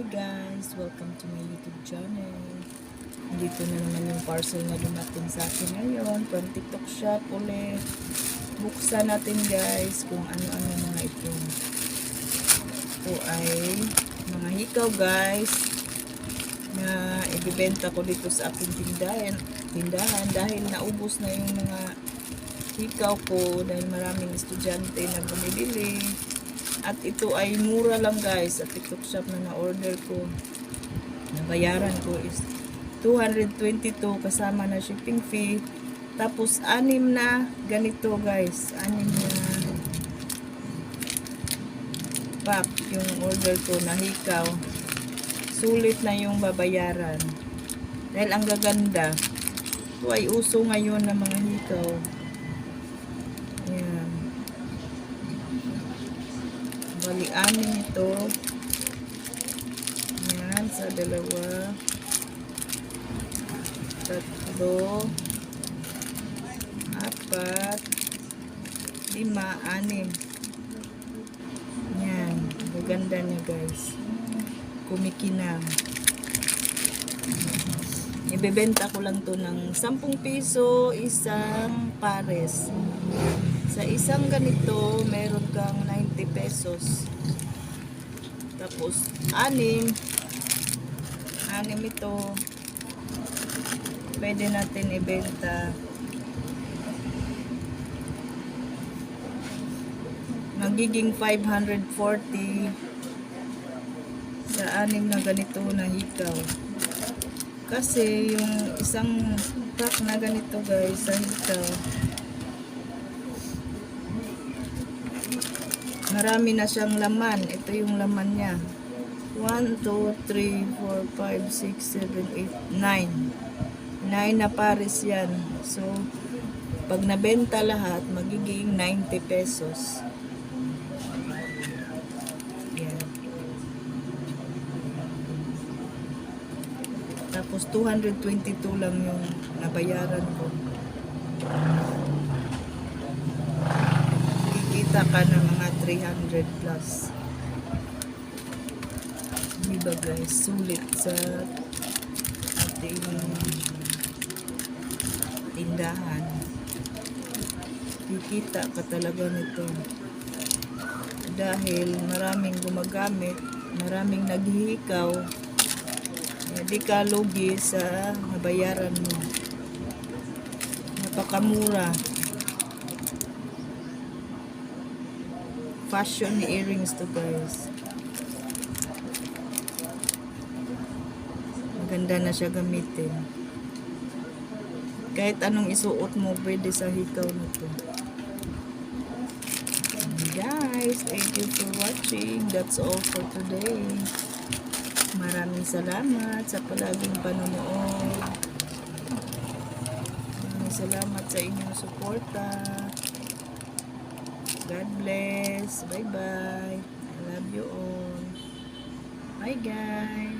Hi guys! Welcome to my YouTube channel. Dito na naman yung parcel na dumating sa akin ngayon from TikTok shop ulit. Buksan natin guys kung ano-ano mga ito. Ito ay mga hikaw guys na ibibenta ko dito sa aking tindahan, tindahan dahil naubos na yung mga hikaw ko dahil maraming estudyante na bumibili. At ito ay mura lang guys sa TikTok shop na na-order ko. Nabayaran ko is 222 kasama na shipping fee. Tapos anim na ganito guys. Anim na pack yung order ko na hikaw. Sulit na yung babayaran. Dahil ang gaganda. Ito ay uso ngayon ng mga hikaw. Ayan. Bali, anim ito. Yan, sa dalawa. Tatlo. Apat. Lima, anim. Yan. Maganda niya, guys. Kumikinang. Ibebenta ko lang to ng 10 piso isang pares. Sa isang ganito, meron kang 90 pesos. Tapos, anim. Anim ito. Pwede natin ibenta. Magiging 540 sa anim na ganito na hikaw. Kasi yung isang pack na ganito guys sa hikaw, marami na siyang laman. Ito yung laman niya. 1, 2, 3, 4, 5, 6, 7, 8, 9. 9 na pares yan. So, pag nabenta lahat, magiging 90 pesos. Yan. Tapos 222 lang yung nabayaran ko. Kikita ka ng mga 300 plus. Diba guys, sulit sa ating tindahan. Kikita ka talaga nito. Dahil maraming gumagamit, maraming naghihikaw, hindi ka lugi sa nabayaran mo. Napakamura. Fashion earrings to guys. Maganda na siya gamitin. Kahit anong isuot mo, pwede sa hikaw nito. Guys, thank you for watching. That's all for today. Maraming salamat sa palaging panonood. Maraming salamat sa inyong suporta. God bless. Bye-bye. I love you all. Bye guys.